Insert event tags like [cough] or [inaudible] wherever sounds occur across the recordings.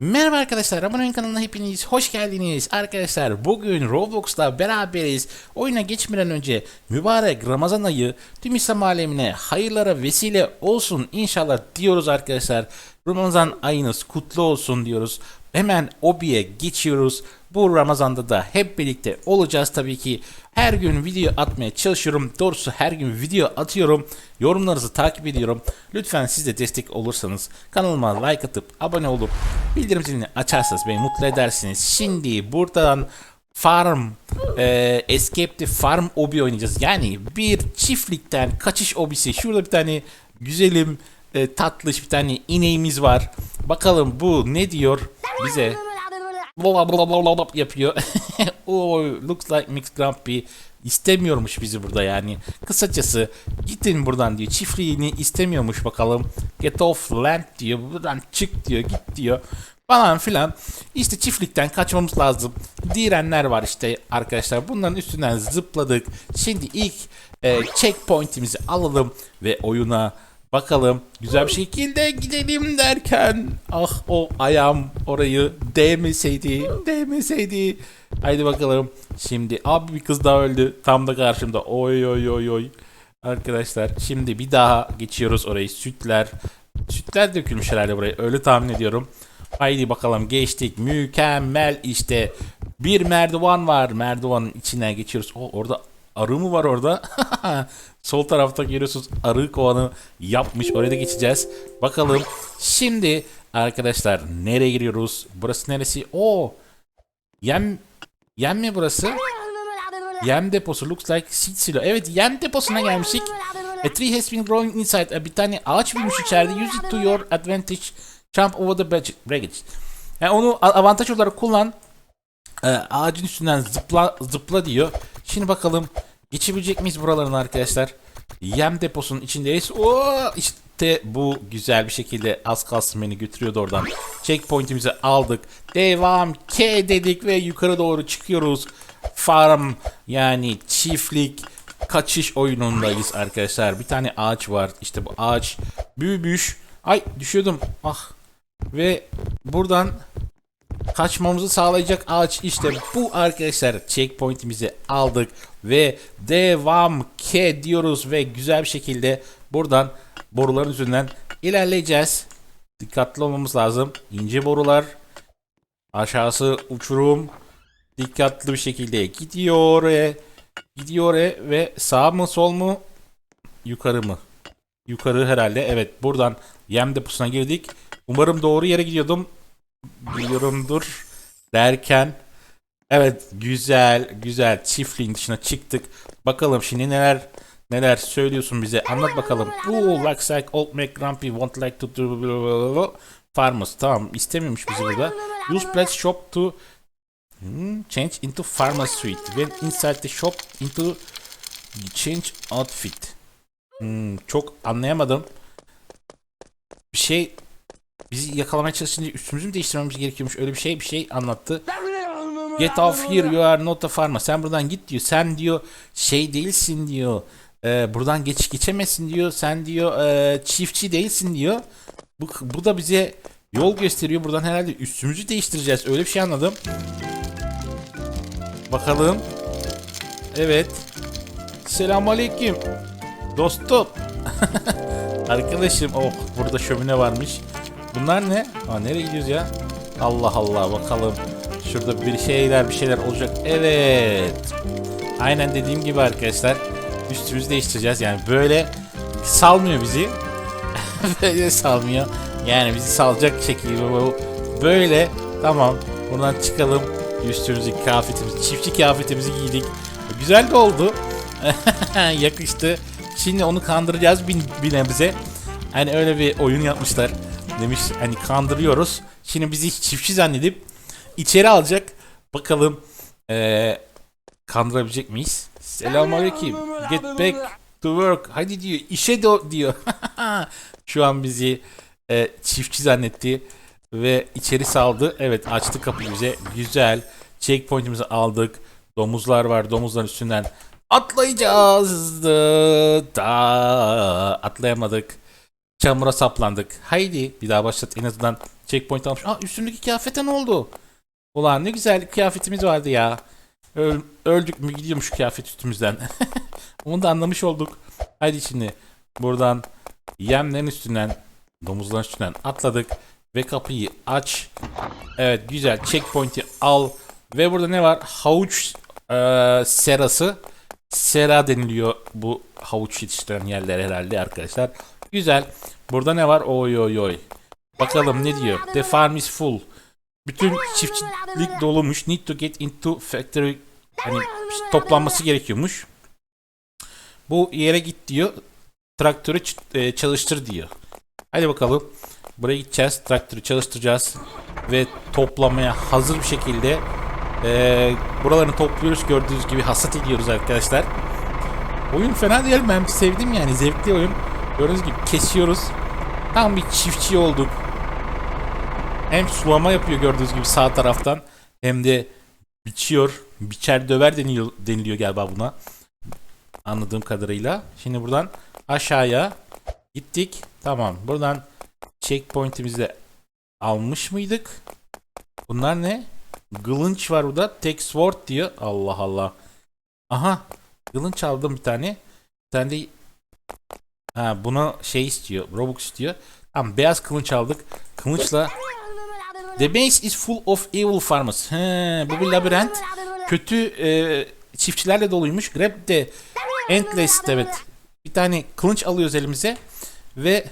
Merhaba arkadaşlar, Abone kanalına hepiniz hoş geldiniz. Arkadaşlar bugün Roblox'ta beraberiz. Oyuna geçmeden önce mübarek Ramazan ayı tüm İslam alemine hayırlara vesile olsun inşallah diyoruz arkadaşlar. Ramazan ayınız kutlu olsun diyoruz. Hemen Obi'ye geçiyoruz. Bu Ramazan'da da hep birlikte olacağız tabii ki. Her gün video atmaya çalışıyorum. Doğrusu her gün video atıyorum. Yorumlarınızı takip ediyorum. Lütfen siz de destek olursanız kanalıma like atıp abone olup bildirim zilini açarsanız beni mutlu edersiniz. Şimdi buradan Farm, e, Escape the Farm obi oynayacağız. Yani bir çiftlikten kaçış obisi. Şurada bir tane güzelim, e, tatlış bir tane ineğimiz var. Bakalım bu ne diyor bize? bla bla bla bla yapıyor. [laughs] oh, looks like Mix Grumpy istemiyormuş bizi burada yani. Kısacası gidin buradan diyor. Çiftliğini istemiyormuş bakalım. Get off land diyor. Buradan çık diyor. Git diyor. Falan filan. İşte çiftlikten kaçmamız lazım. Direnler var işte arkadaşlar. Bunların üstünden zıpladık. Şimdi ilk e, checkpoint'imizi alalım ve oyuna Bakalım güzel bir şekilde gidelim derken ah o ayağım orayı değmeseydi değmeseydi. Haydi bakalım. Şimdi abi bir kız daha öldü. Tam da karşımda. Oy oy oy oy. Arkadaşlar şimdi bir daha geçiyoruz orayı. Sütler. Sütler dökülmüş herhalde buraya. Öyle tahmin ediyorum. Haydi bakalım geçtik. Mükemmel işte. Bir merdiven var. Merdivanın içinden geçiyoruz. O orada arı mı var orada? [laughs] Sol tarafta görüyorsunuz arı kovanı yapmış. Oraya da geçeceğiz. Bakalım. Şimdi arkadaşlar nereye giriyoruz? Burası neresi? O Yem Yem mi burası? Yem deposu looks like seed silo. Evet yem deposuna gelmiştik. A tree has been growing inside. Bir tane ağaç büyümüş içeride. Use it to your advantage. Jump over the bridge. Yani onu avantaj olarak kullan. E, ağacın üstünden zıpla zıpla diyor. Şimdi bakalım geçebilecek miyiz buraların arkadaşlar? Yem deposunun içindeyiz. Oo, işte bu güzel bir şekilde az kalsın beni götürüyordu oradan. Checkpoint'imizi aldık. Devam K dedik ve yukarı doğru çıkıyoruz. Farm yani çiftlik kaçış oyunundayız arkadaşlar. Bir tane ağaç var. İşte bu ağaç büyümüş. Ay düşüyordum. Ah. Ve buradan kaçmamızı sağlayacak ağaç işte bu arkadaşlar checkpoint'imizi aldık ve devam K diyoruz ve güzel bir şekilde buradan boruların üzerinden ilerleyeceğiz. Dikkatli olmamız lazım. İnce borular aşağısı uçurum dikkatli bir şekilde gidiyor e, gidiyor e ve sağ mı sol mu yukarı mı? Yukarı herhalde evet buradan yem deposuna girdik. Umarım doğru yere gidiyordum biliyorumdur derken evet güzel güzel çiftliğin dışına çıktık. Bakalım şimdi neler neler söylüyorsun bize anlat bakalım. Oo looks like old Mac Grumpy won't like to do farmers. Tamam istemiyormuş bizi burada. Use pledge shop to hmm, change into farmer suite. When inside the shop into change outfit. Hmm, çok anlayamadım. Bir şey bizi yakalamaya çalışınca üstümüzü mü değiştirmemiz gerekiyormuş? Öyle bir şey bir şey anlattı. Get off here you are not a farmer. Sen buradan git diyor. Sen diyor şey değilsin diyor. Ee, buradan geç geçemezsin diyor. Sen diyor e, çiftçi değilsin diyor. Bu, bu da bize yol gösteriyor. Buradan herhalde üstümüzü değiştireceğiz. Öyle bir şey anladım. Bakalım. Evet. Selamünaleyküm. Dostum. [laughs] Arkadaşım oh burada şömine varmış. Bunlar ne? Aa, nereye gidiyoruz ya? Allah Allah bakalım. Şurada bir şeyler bir şeyler olacak. Evet. Aynen dediğim gibi arkadaşlar. Üstümüzü değiştireceğiz. Yani böyle salmıyor bizi. [laughs] böyle salmıyor. Yani bizi salacak şekilde böyle tamam buradan çıkalım. Üstümüzü kıyafetimizi çiftçi kıyafetimizi giydik. Güzel de oldu. [laughs] Yakıştı. Şimdi onu kandıracağız bir nebze. Hani öyle bir oyun yapmışlar. Demiş hani kandırıyoruz. Şimdi bizi çiftçi zannedip içeri alacak. Bakalım eee kandırabilecek miyiz? Selamünaleyküm. Get back to work. Hadi diyor. işe de diyor. [laughs] Şu an bizi e, çiftçi zannetti ve içeri saldı. Evet açtı kapıyı bize. Güzel. Checkpoint'imizi aldık. Domuzlar var. Domuzların üstünden atlayacağız. Da atlayamadık. Çamura saplandık. Haydi bir daha başlat en azından checkpoint almış. Aa üstündeki kıyafete ne oldu? Ulan ne güzel kıyafetimiz vardı ya. Öl- öldük mü gidiyormuş kıyafet üstümüzden. [laughs] Onu da anlamış olduk. Haydi şimdi buradan yemlerin üstünden domuzların üstünden atladık ve kapıyı aç. Evet güzel checkpoint'i al ve burada ne var? Havuç eee, serası. Sera deniliyor bu havuç yetiştiren yerler herhalde arkadaşlar. Güzel. Burada ne var? Oy oy oy. Bakalım ne diyor? The farm is full. Bütün çiftçilik dolumuş. Need to get into factory. Hani toplanması gerekiyormuş. Bu yere git diyor. Traktörü e, çalıştır diyor. Hadi bakalım. Buraya gideceğiz. Traktörü çalıştıracağız. Ve toplamaya hazır bir şekilde e, buralarını topluyoruz. Gördüğünüz gibi hasat ediyoruz arkadaşlar. Oyun fena değil. Ben sevdim yani. Zevkli oyun. Gördüğünüz gibi kesiyoruz. Tam bir çiftçi olduk. Hem sulama yapıyor gördüğünüz gibi sağ taraftan. Hem de biçiyor. Biçer döver deniliyor, deniliyor galiba buna. Anladığım kadarıyla. Şimdi buradan aşağıya gittik. Tamam. Buradan checkpoint'imizi almış mıydık? Bunlar ne? Kılınç var burada. Tek sword diyor. Allah Allah. Aha. Kılınç aldım bir tane. Bir tane de ha, buna şey istiyor. Robux istiyor. Tamam beyaz kılıç aldık. Kılıçla The base is full of evil farmers. He, bu bir labirent. Kötü e, çiftçilerle doluymuş. Grab de endless evet. Bir tane kılıç alıyoruz elimize ve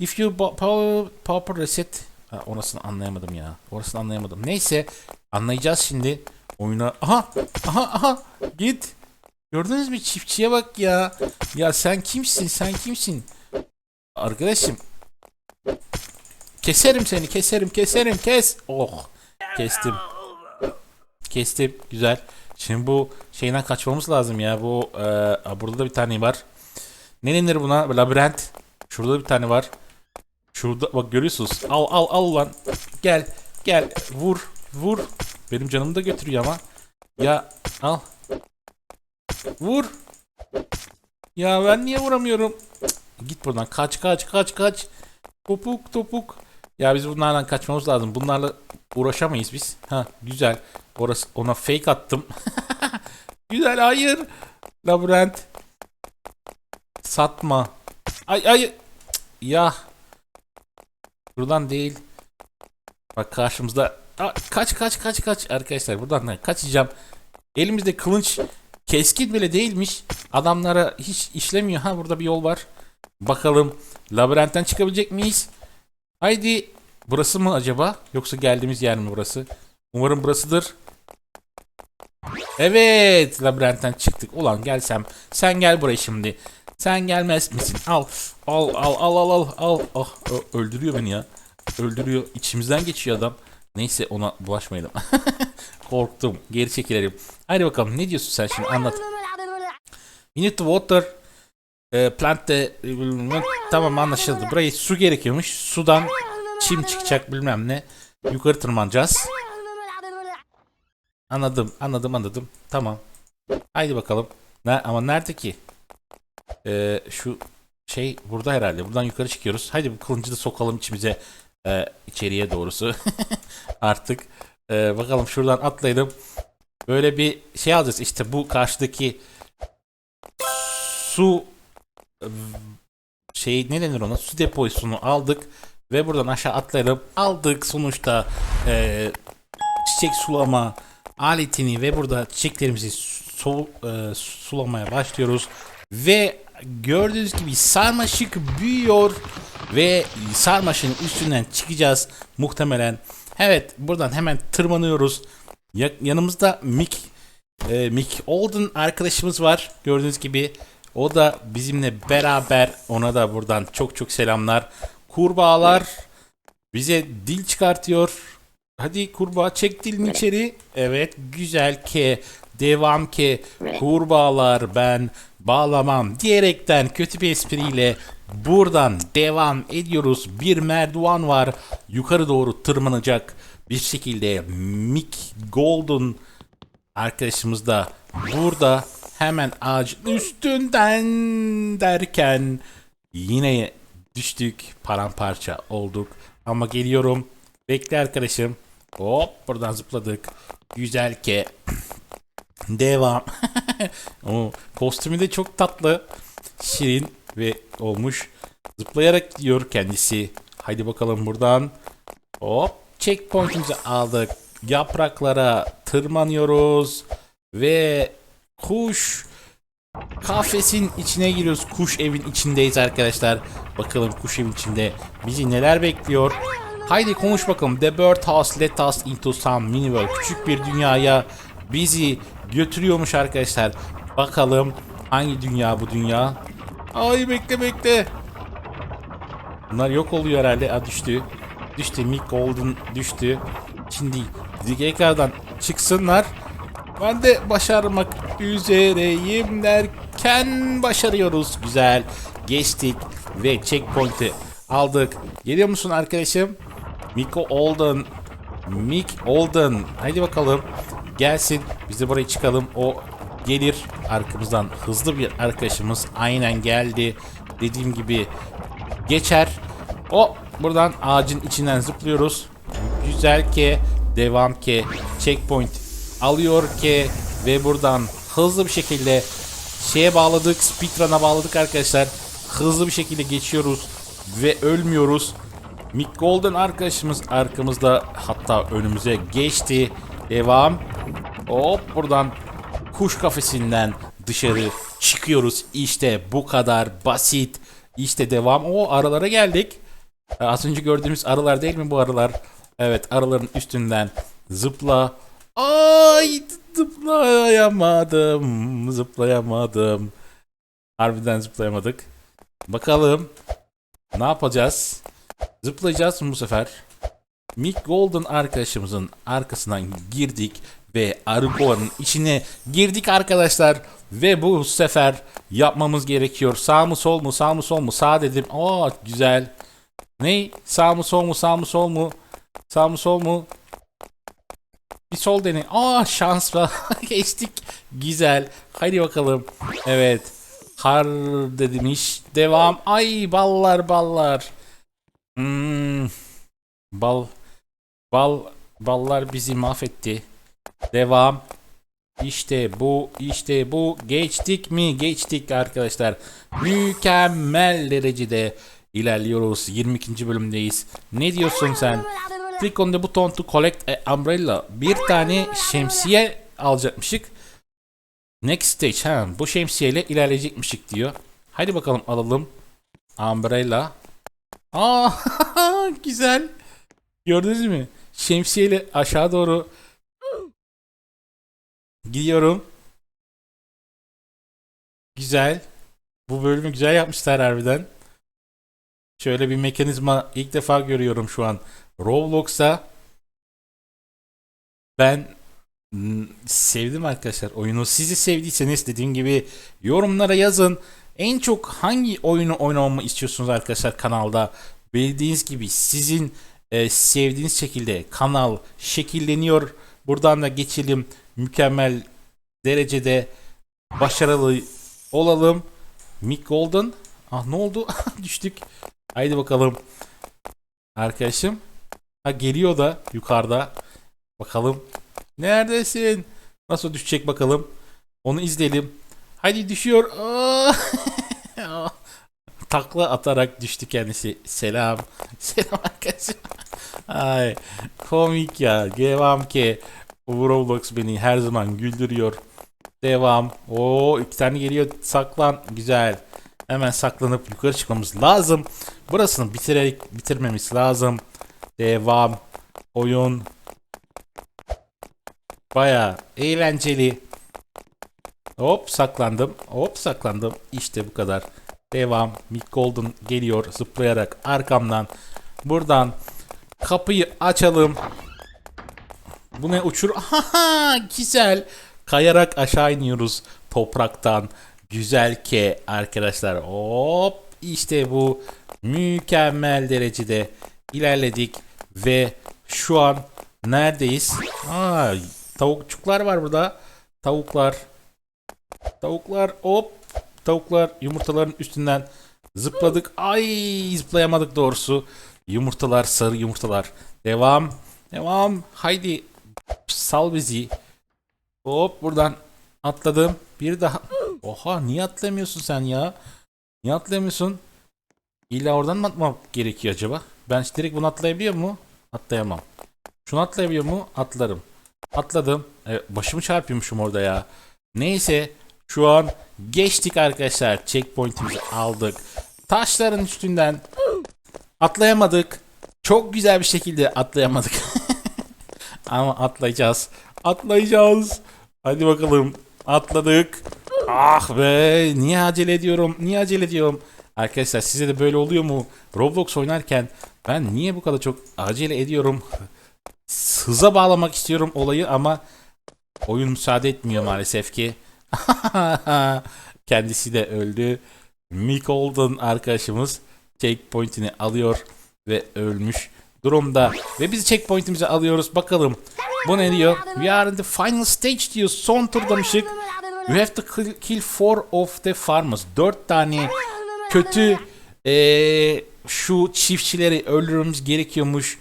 if you power, power reset ha, orasını anlayamadım ya. Orasını anlayamadım. Neyse anlayacağız şimdi. Oyuna aha aha aha git. Gördünüz mü çiftçiye bak ya. Ya sen kimsin? Sen kimsin? Arkadaşım Keserim seni keserim keserim kes. Oh kestim. Kestim güzel. Şimdi bu şeyden kaçmamız lazım ya. Bu e, burada da bir tane var. Ne denir buna? Labirent. Şurada da bir tane var. Şurada bak görüyorsunuz. Al al al lan. Gel gel vur vur. Benim canımı da götürüyor ama. Ya al. Vur. Ya ben niye vuramıyorum? Cık, Git buradan. Kaç kaç kaç kaç. Topuk topuk. Ya biz bunlardan kaçmamız lazım. Bunlarla uğraşamayız biz. Ha güzel. Orası ona fake attım. [laughs] güzel hayır. Labirent. Satma. Ay ay. Ya. Buradan değil. Bak karşımızda. Aa, kaç kaç kaç kaç arkadaşlar buradan da kaçacağım. Elimizde kılıç keskin bile değilmiş. Adamlara hiç işlemiyor. Ha burada bir yol var. Bakalım labirentten çıkabilecek miyiz? Haydi. Burası mı acaba? Yoksa geldiğimiz yer mi burası? Umarım burasıdır. Evet. Labirentten çıktık. Ulan gelsem. Sen gel buraya şimdi. Sen gelmez misin? Al. Al al al al al. al. Ah, öldürüyor beni ya. Öldürüyor. İçimizden geçiyor adam. Neyse ona bulaşmayalım. [laughs] Korktum. Geri çekilelim. Hadi bakalım ne diyorsun sen şimdi anlat. [laughs] You need to water e, plant the tamam anlaşıldı. Buraya su gerekiyormuş. Sudan çim çıkacak bilmem ne. Yukarı tırmanacağız. Anladım, anladım, anladım. Tamam. Haydi bakalım. Ne, ama nerede ki? Ee, şu şey burada herhalde. Buradan yukarı çıkıyoruz. Haydi bu kılıncı da sokalım içimize. Ee, içeriye doğrusu. [laughs] Artık. Ee, bakalım şuradan atlayalım. Böyle bir şey alacağız. İşte bu karşıdaki su şey ne denir ona su deposunu aldık ve buradan aşağı atlayıp aldık sonuçta eee, çiçek sulama aletini ve burada çiçeklerimizi su, eee, sulamaya başlıyoruz ve gördüğünüz gibi sarmaşık büyüyor ve sarmaşığın üstünden çıkacağız muhtemelen. Evet buradan hemen tırmanıyoruz. Ya- yanımızda Mick e, Mick Olden arkadaşımız var. Gördüğünüz gibi o da bizimle beraber ona da buradan çok çok selamlar. Kurbağalar bize dil çıkartıyor. Hadi kurbağa çek dilini içeri. Evet güzel ke devam ke kurbağalar ben bağlamam diyerekten kötü bir espriyle buradan devam ediyoruz. Bir merdiven var yukarı doğru tırmanacak bir şekilde Mick Golden arkadaşımız da burada hemen ağacın üstünden derken yine düştük. Paramparça olduk. Ama geliyorum. Bekle arkadaşım. Hop buradan zıpladık. Güzel ki. [clears throat] Devam. [laughs] o kostümü de çok tatlı. Şirin ve olmuş. Zıplayarak gidiyor kendisi. Haydi bakalım buradan. Hop checkpoint'imizi aldık. Yapraklara tırmanıyoruz. Ve kuş kafesin içine giriyoruz. Kuş evin içindeyiz arkadaşlar. Bakalım kuş evin içinde bizi neler bekliyor. Haydi konuş bakalım. The bird house let us into some mini world. Küçük bir dünyaya bizi götürüyormuş arkadaşlar. Bakalım hangi dünya bu dünya? Ay bekle bekle. Bunlar yok oluyor herhalde. Ha düştü. Düştü. Mick Golden düştü. Şimdi tekrardan çıksınlar. Ben de başarmak üzereyim derken başarıyoruz. Güzel. Geçtik ve checkpoint'i aldık. Geliyor musun arkadaşım? Miko Olden. Mick Olden. Haydi bakalım. Gelsin. Biz de buraya çıkalım. O gelir. Arkamızdan hızlı bir arkadaşımız. Aynen geldi. Dediğim gibi geçer. O buradan ağacın içinden zıplıyoruz. Güzel ki devam ki checkpoint alıyor ki ve buradan hızlı bir şekilde şeye bağladık speedrun'a bağladık arkadaşlar. Hızlı bir şekilde geçiyoruz ve ölmüyoruz. Mick Golden arkadaşımız arkamızda hatta önümüze geçti. Devam. Hop buradan kuş kafesinden dışarı çıkıyoruz. İşte bu kadar basit. İşte devam. O aralara geldik. Az önce gördüğümüz arılar değil mi bu arılar? Evet arıların üstünden zıpla. Ay zıplayamadım. Zıplayamadım. Harbiden zıplayamadık. Bakalım. Ne yapacağız? Zıplayacağız bu sefer? Mick Golden arkadaşımızın arkasından girdik ve arı kovanın içine girdik arkadaşlar. Ve bu sefer yapmamız gerekiyor. Sağ mı sol mu sağ mı sol mu sağ dedim. Aa güzel. Ne? Sağ mı sol mu sağ mı sol mu? Sağ mı sol mu? Bir sol deneyin. Aa şans var. [laughs] Geçtik. Güzel. Haydi bakalım. Evet. Har demiş. Devam. Ay ballar ballar. Hmm. Bal. Bal. Ballar bizi mahvetti. Devam. İşte bu, işte bu. Geçtik mi? Geçtik arkadaşlar. Mükemmel derecede ilerliyoruz. 22. bölümdeyiz. Ne diyorsun sen? Click on the button to collect a umbrella. Bir tane şemsiye alacakmışık. Next stage. Ha, bu şemsiyeyle ilerleyecekmişik diyor. Hadi bakalım alalım. Umbrella. Aa [laughs] güzel. Gördünüz mü? Şemsiyeyle aşağı doğru gidiyorum. Güzel. Bu bölümü güzel yapmışlar harbiden. Şöyle bir mekanizma ilk defa görüyorum şu an. Roblox'a ben sevdim arkadaşlar oyunu. Sizi sevdiyseniz dediğim gibi yorumlara yazın. En çok hangi oyunu oynamamı istiyorsunuz arkadaşlar kanalda? Bildiğiniz gibi sizin e, sevdiğiniz şekilde kanal şekilleniyor. Buradan da geçelim. Mükemmel derecede başarılı olalım. Mick Golden. Ah ne oldu? [laughs] Düştük. Haydi bakalım. Arkadaşım. Ha geliyor da yukarıda. Bakalım. Neredesin? Nasıl düşecek bakalım. Onu izleyelim. Haydi düşüyor. [laughs] Takla atarak düştü kendisi. Selam. [laughs] Selam arkadaşım. Ay komik ya. Devam ki. Roblox beni her zaman güldürüyor. Devam. Oo iki tane geliyor. Saklan. Güzel. Hemen saklanıp yukarı çıkmamız lazım. Burasını bitirerek bitirmemiz lazım. Devam. Oyun. Baya eğlenceli. Hop saklandım. Hop saklandım. İşte bu kadar. Devam. Mick Golden geliyor zıplayarak arkamdan. Buradan kapıyı açalım. Bu ne uçur? Aha, güzel. Kayarak aşağı iniyoruz topraktan. Güzel ki arkadaşlar. Hop işte bu mükemmel derecede ilerledik ve şu an neredeyiz? Aa, tavukçuklar var burada. Tavuklar. Tavuklar hop. Tavuklar yumurtaların üstünden Zıpladık. Ay zıplayamadık doğrusu. Yumurtalar sarı yumurtalar. Devam. Devam. Haydi. Sal bizi. Hop buradan atladım. Bir daha. Oha niye atlamıyorsun sen ya? Niye atlayamıyorsun? İlla oradan mı atmam gerekiyor acaba? Ben direkt bunu atlayabiliyor mu? Atlayamam. Şunu atlayabiliyor mu? Atlarım. Atladım. Evet, başımı çarpıyormuşum orada ya. Neyse şu an geçtik arkadaşlar. Checkpoint'imizi aldık. Taşların üstünden atlayamadık. Çok güzel bir şekilde atlayamadık. [laughs] Ama atlayacağız. Atlayacağız. Hadi bakalım. Atladık. Ah be. Niye acele ediyorum? Niye acele ediyorum? Arkadaşlar size de böyle oluyor mu? Roblox oynarken ben niye bu kadar çok acele ediyorum? Hıza bağlamak istiyorum olayı ama oyun müsaade etmiyor maalesef ki. [laughs] Kendisi de öldü. Mick Holden arkadaşımız checkpoint'ini alıyor ve ölmüş durumda. Ve biz checkpoint'imizi alıyoruz. Bakalım bu ne diyor? We are in the final stage diyor. Son turdamışık. You have to kill four of the farmers. Dört tane kötü eee, şu çiftçileri öldürmemiz gerekiyormuş.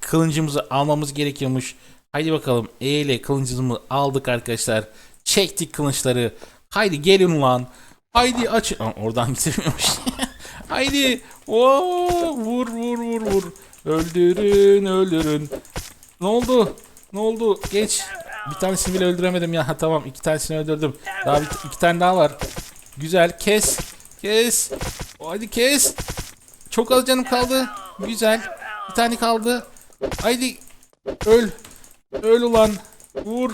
Kılıncımızı almamız gerekiyormuş. Haydi bakalım. E ile kılıncımızı aldık arkadaşlar. Çektik kılıçları. Haydi gelin ulan. Haydi aç. Aa, oradan [laughs] gitmiyormuş. Haydi. Oo, vur vur vur vur. Öldürün öldürün. Ne oldu? Ne oldu? Geç. Bir tanesini bile öldüremedim ya. Ha, [laughs] tamam iki tanesini öldürdüm. Daha bir, iki tane daha var. Güzel. Kes. Kes. Hadi kes. Çok az canım kaldı. Güzel. Bir tane kaldı. Haydi. Öl. Öl ulan. Vur.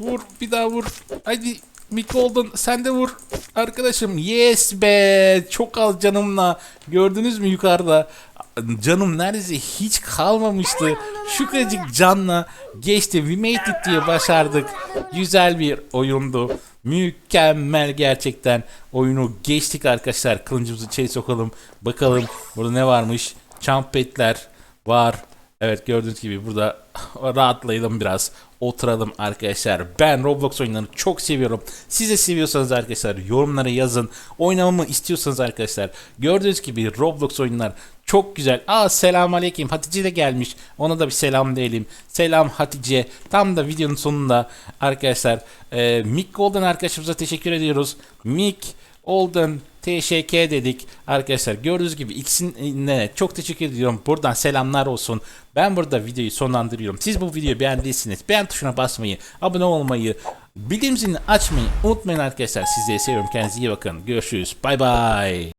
Vur. Bir daha vur. Haydi. Mick Golden sen de vur. Arkadaşım yes be. Çok az canımla. Gördünüz mü yukarıda? Canım neredeyse hiç kalmamıştı. Şu canla geçti. We made it diye başardık. Güzel bir oyundu. Mükemmel gerçekten. Oyunu geçtik arkadaşlar. Kılıncımızı içeri sokalım. Bakalım burada ne varmış. Champetler var. Evet gördüğünüz gibi burada [laughs] rahatlayalım biraz. Oturalım arkadaşlar. Ben Roblox oyunlarını çok seviyorum. Siz de seviyorsanız arkadaşlar yorumlara yazın. Oynamamı istiyorsanız arkadaşlar. Gördüğünüz gibi Roblox oyunlar çok güzel. Aa selam aleyküm. Hatice de gelmiş. Ona da bir selam diyelim. Selam Hatice. Tam da videonun sonunda arkadaşlar e, Mick Golden arkadaşımıza teşekkür ediyoruz. Mick Olden TŞK dedik. Arkadaşlar gördüğünüz gibi ikisine çok teşekkür ediyorum. Buradan selamlar olsun. Ben burada videoyu sonlandırıyorum. Siz bu videoyu beğendiyseniz beğen tuşuna basmayı, abone olmayı, bildirim zilini açmayı unutmayın arkadaşlar. Sizleri seviyorum. Kendinize iyi bakın. Görüşürüz. Bay bay.